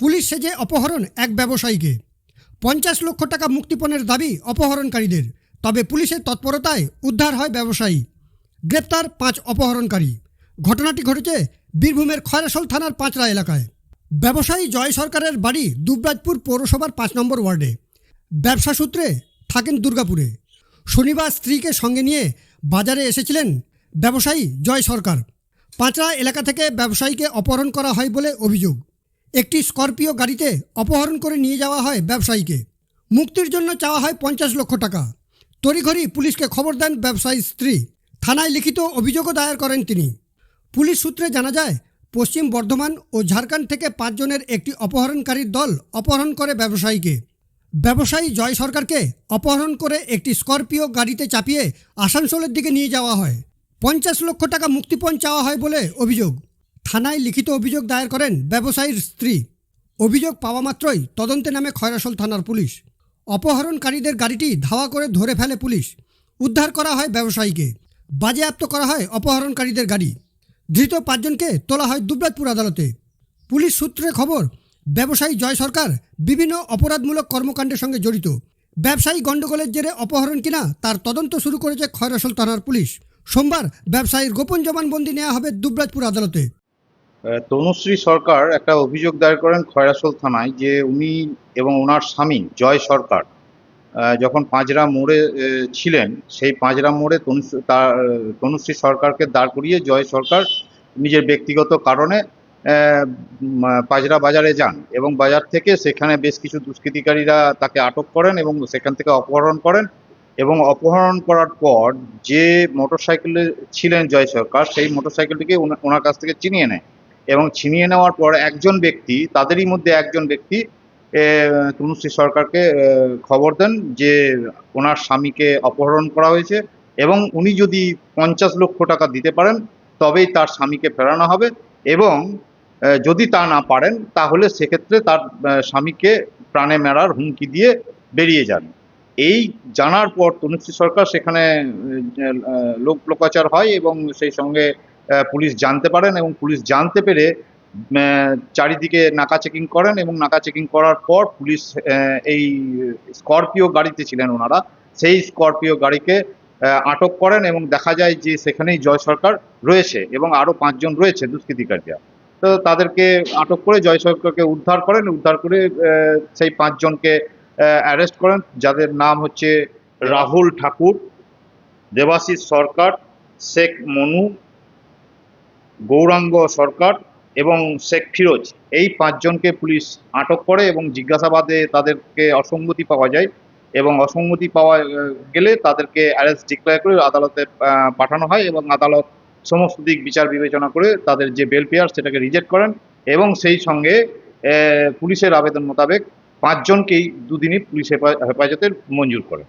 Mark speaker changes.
Speaker 1: Police সেজে অপহরণ এক ব্যবসায়ীকে। পঞ্চাশ লক্ষ টাকা মুক্তিপণের দাবি অপহরণকারীদের, তবে পুলিশের তৎপরতায় উদ্ধার হয় ব্যবসায়ী। গ্রেপ্তার পাঁচ অপহরণকারী। ঘটনাটি ঘটেছে বীরভূমের খয়রাসোল থানার পাঁচরা এলাকায়। ব্যবসায়ী জয় সরকারের বাড়ি দুবরাজপুর পৌরসভার পাঁচ নম্বর ওয়ার্ডে। ব্যবসা সূত্রে থাকেন দুর্গাপুরে। শনিবার স্ত্রীকে সঙ্গে নিয়ে বাজারে এসেছিলেন ব্যবসায়ী জয় সরকার। পাঁচরা এলাকা থেকে ব্যবসায়ীকে অপহরণ করা হয় বলে অভিযোগ। একটি স্করপিও গাড়িতে অপহরণ করে নিয়ে যাওয়া হয় ব্যবসায়ীকে। মুক্তির জন্য চাওয়া হয় পঞ্চাশ লক্ষ টাকা। তড়িঘড়ি পুলিশকে খবর দেন ব্যবসায়ীর স্ত্রী। থানায় লিখিত অভিযোগও দায়ের করেন তিনি। পুলিশ সূত্রে জানা যায়, পশ্চিম বর্ধমান ও ঝাড়খণ্ড থেকে পাঁচজনের একটি অপহরণকারীর দল অপহরণ করে ব্যবসায়ীকে। ব্যবসায়ী জয় সরকারকে অপহরণ করে একটি স্করপিও গাড়িতে চাপিয়ে আসানসোলের দিকে নিয়ে যাওয়া হয়। পঞ্চাশ লক্ষ টাকা মুক্তিপণ চাওয়া হয় বলে অভিযোগ। থানায় লিখিত অভিযোগ দায়ের করেন ব্যবসায়ীর স্ত্রী। অভিযোগ পাওয়া মাত্রই তদন্তে নামে খয়রাসল থানার পুলিশ। অপহরণকারীদের গাড়িটি ধাওয়া করে ধরে ফেলে পুলিশ। উদ্ধার করা হয় ব্যবসায়ীকে। বাজেয়াপ্ত করা হয় অপহরণকারীদের গাড়ি। ধৃত পাঁচজনকে তোলা হয় দুবরাজপুর আদালতে। পুলিশ সূত্রে খবর, ব্যবসায়ী জয় সরকার বিভিন্ন অপরাধমূলক কর্মকাণ্ডের সঙ্গে জড়িত। ব্যবসায়ী গণ্ডগোলের জেরে অপহরণ কিনা তার তদন্ত শুরু করেছে খয়রাসোল থানার পুলিশ। সোমবার ব্যবসায়ীর গোপন জবানবন্দি নেওয়া হবে দুবরাজপুর আদালতে।
Speaker 2: তনুশ্রী সরকার একটা অভিযোগ দায়ের করেন খয়রাসোল থানায় যে উনি এবং ওনার স্বামী জয় সরকার যখন পাঁচরা মোড়ে ছিলেন, সেই পাঁচরা মোড়ে তনুশ্রী তনুশ্রী সরকারকে দাঁড় করিয়ে জয় সরকার নিজের ব্যক্তিগত কারণে পাঁজরা বাজারে যান এবং বাজার থেকে সেখানে বেশ কিছু দুষ্কৃতিকারীরা তাকে আটক করেন এবং সেখান থেকে অপহরণ করেন এবং অপহরণ করার পর যে মোটরসাইকেলে ছিলেন জয় সরকার, সেই মোটরসাইকেলটিকে ওনা- ওনার কাছ থেকে চিনিয়ে নেয়। এবং ছিনিয়ে নেওয়ার পর একজন ব্যক্তি, তাদেরই মধ্যে একজন ব্যক্তি তনুশ্রী সরকারকে খবর দেন যে ওনার স্বামীকে অপহরণ করা হয়েছে এবং উনি যদি পঞ্চাশ লক্ষ টাকা দিতে পারেন, তবেই তার স্বামীকে ফেরানো হবে এবং যদি তা না পারেন, তাহলে সেক্ষেত্রে তার স্বামীকে প্রাণে মেরার হুমকি দিয়ে বেরিয়ে যান। এই জানার পর তনুশ্রী সরকার সেখানে লোক লোকাচার হয় এবং সেই সঙ্গে পুলিশ জানতে পারেন এবং পুলিশ জানতে পেরে চারিদিকে নাকা চেকিং করেন এবং নাকা চেকিং করার পর পুলিশ এই স্করপিও গাড়িতে ছিলেন ওনারা। সেই স্করপিও গাড়িকে আটক করেন এবং দেখা যায় যে সেখানেই জয় সরকার রয়েছে এবং আরও পাঁচজন রয়েছে দুষ্কৃতিকারীরা। তো তাদেরকে আটক করে জয় সরকারকে উদ্ধার করেন, উদ্ধার করে সেই পাঁচজনকে অ্যারেস্ট করেন। যাদের নাম হচ্ছে রাহুল ঠাকুর, দেবাশিস সরকার, শেখ মনু গৌরাঙ্গ সরকার এবং শেখ ফিরোজ, এই পাঁচজনকে পুলিশ আটক করে এবং জিজ্ঞাসাবাদে তাদেরকে অসঙ্গতি পাওয়া যায় এবং অসঙ্গতি পাওয়া গেলে তাদেরকে অ্যারেস্ট ডিক্লেয়ার করে আদালতে পাঠানো হয় এবং আদালত সমস্ত দিক বিচার বিবেচনা করে তাদের যে বেল পেয়ার সেটাকে রিজেক্ট করেন এবং সেই সঙ্গে পুলিশের আবেদন মোতাবেক পাঁচজনকেই দুদিনই পুলিশ হেফা- হেফাজতের মঞ্জুর করেন।